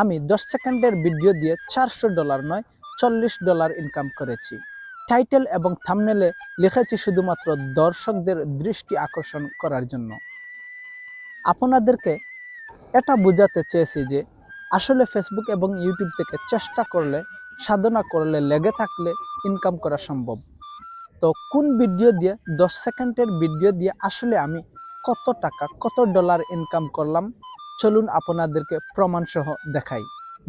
আমি দশ সেকেন্ডের ভিডিও দিয়ে চারশো ডলার নয়, চল্লিশ ডলার ইনকাম করেছি। টাইটেল এবং থামনেলে লিখেছি শুধুমাত্র দর্শকদের দৃষ্টি আকর্ষণ করার জন্য। আপনাদেরকে এটা বোঝাতে চেয়েছি যে আসলে ফেসবুক এবং ইউটিউব থেকে চেষ্টা করলে, সাধনা করলে, লেগে থাকলে ইনকাম করা সম্ভব। তো কোন ভিডিও দিয়ে, দশ সেকেন্ডের ভিডিও দিয়ে আসলে আমি কত টাকা, কত ডলার ইনকাম করলাম? চলুন আপনাদেরকে প্রমাণসহ দেখাই।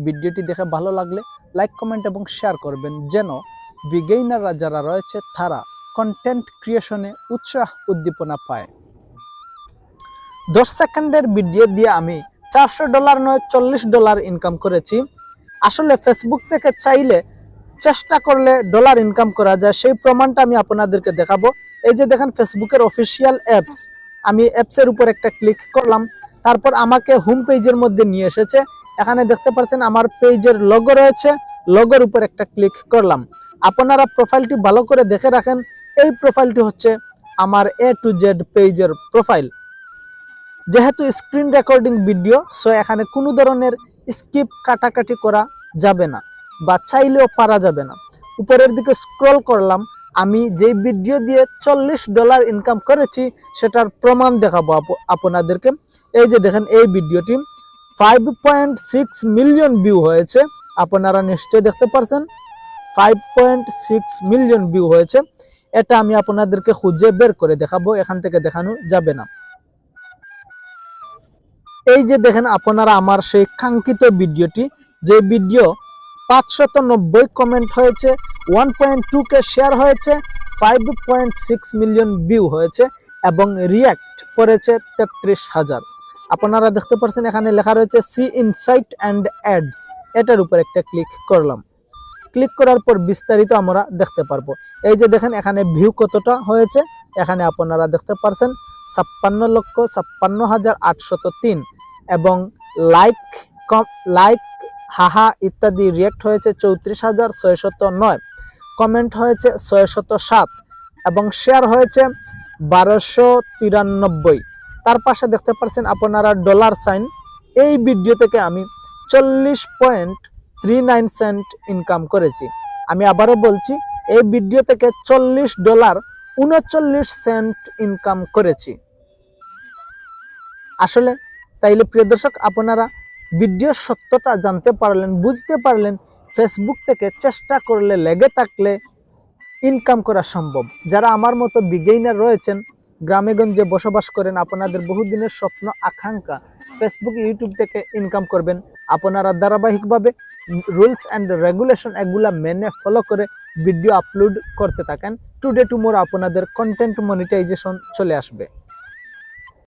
ভিডিওটি দেখে ভালো লাগলে লাইক, কমেন্ট এবং শেয়ার করবেন যেন বিগেইনাররা যারা রয়েছে তারা কন্টেন্ট ক্রিয়েশনে উৎসাহ উদ্দীপনা পায়। দশ সেকেন্ডের ভিডিও দিয়ে আমি চারশো ডলার নয়, চল্লিশ ডলার ইনকাম করেছি। আসলে ফেসবুক থেকে চাইলে চেষ্টা করলে ডলার ইনকাম করা যায়। সেই প্রমাণটা আমি আপনাদেরকে দেখাবো। এই যে দেখেন ফেসবুকের অফিসিয়াল অ্যাপস আমি অ্যাপসের উপর একটা ক্লিক করলাম। তারপর আমাকে হোম পেজের মধ্যে নিয়ে এসেছে। এখানে দেখতে পাচ্ছেন আমার পেজের লগো রয়েছে। লগোর উপর একটা ক্লিক করলাম। আপনারা প্রোফাইলটি ভালো করে দেখে রাখেন। এই প্রোফাইলটি হচ্ছে আমার এ টু জেড পেজের প্রোফাইল যেহেতু স্ক্রিন রেকর্ডিং ভিডিও সো এখানে কোনো ধরনের স্কিপ কাটাকাটি করা যাবে না বা চাইলেও পারা যাবে না। উপরের দিকে স্ক্রল করলাম। আমি যে ভিডিও দিয়ে চল্লিশ ডলার ইনকাম করেছি, সেটার প্রমাণ দেখাবো আপ- আপনাদেরকে। এই যে দেখেন, এই ভিডিওটি five point six million view হয়েছে, আপনারা নিশ্চয়ই দেখতে পারছেন। Five point six million view হয়েছে, এটা আমি আপনাদেরকে খুঁজে বের করে দেখাবো, এখান থেকে দেখানো যাবে না। এই যে দেখেন, আপনারা আমার সেই কাঙ্ক্ষিত ভিডিওটি যে ভিডিও পাঁচশত নব্বই কমেন্ট হয়েছে one point two K share হয়েছে five point six million view হয়েছে এবং রিয়াক্ট করেছে তেত্রিশ হাজার। আপনারা দেখতে পাচ্ছেন এখানে লেখা রয়েছে সি ইনসাইট অ্যান্ড অ্যাডস এটার উপর একটা ক্লিক করলাম। ক্লিক করার পর বিস্তারিত আমরা দেখতে পারব। এই যে দেখেন, এখানে ভিউ কতটা হয়েছে, এখানে আপনারা দেখতে পারছেন, ছাপ্পান্ন লক্ষ, ছাপ্পান্ন হাজার আটশত তিন এবং লাইক লাইক হাহা ইত্যাদি রিয়েক্ট হয়েছে চৌত্রিশ হাজার ছয়শত নয়। কমেন্ট হয়েছে ছয়শত সাত এবং শেয়ার হয়েছে বারোশো তিরানব্বই। তার পাশে দেখতে পাচ্ছেন আপনারা ডলার সাইন। এই ভিডিও থেকে আমি চল্লিশ point three nine cent income করেছি। আমি আবারও বলছি, এই ভিডিও থেকে চল্লিশ ডলার উনচল্লিশ সেন্ট ইনকাম করেছি। আসলে তাইলে প্রিয় দর্শক, আপনারা ভিডিওর সত্যটা জানতে পারলেন, বুঝতে পারলেন ফেসবুক থেকে চেষ্টা করলে লেগে থাকলে ইনকাম করা সম্ভব। যারা আমার মতো বিগেইনার রয়েছেন, গ্রামেগঞ্জে বসবাস করেন, আপনাদের বহুদিনের স্বপ্ন, আকাঙ্ক্ষা ফেসবুক ইউটিউব থেকে ইনকাম করবেন। আপনারা ধারাবাহিকভাবে রুলস অ্যান্ড রেগুলেশন এগুলা মেনে ফলো করে ভিডিও আপলোড করতে থাকেন। টুডে টুমোর আপনাদের কন্টেন্ট মনিটাইজেশন চলে আসবে।